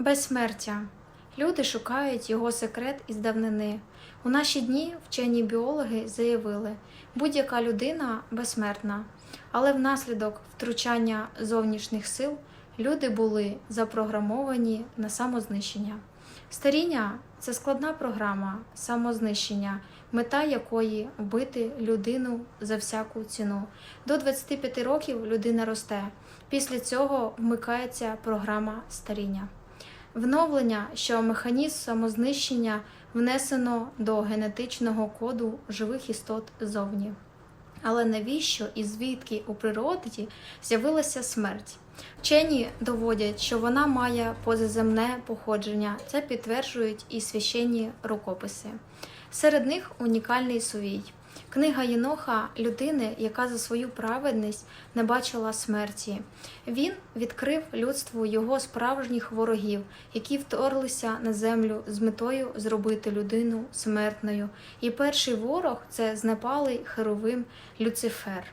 Безсмертя. Люди шукають його секрет із давнини. У наші дні вчені біологи заявили, будь-яка людина безсмертна, але внаслідок втручання зовнішніх сил люди були запрограмовані на самознищення. Старіння це складна програма самознищення, мета якої вбити людину за всяку ціну. До 25 років людина росте. Після цього вмикається програма старіння. Вновлення, що механізм самознищення внесено до генетичного коду живих істот зовні. Але навіщо і звідки у природі з'явилася смерть? Вчені доводять, що вона має позаземне походження. Це підтверджують і священні рукописи. Серед них унікальний сувій. Книга Єноха людини, яка за свою праведність не бачила смерті. Він відкрив людству його справжніх ворогів, які вторглися на землю з метою зробити людину смертною. І перший ворог це знепалий херовим Люцифер.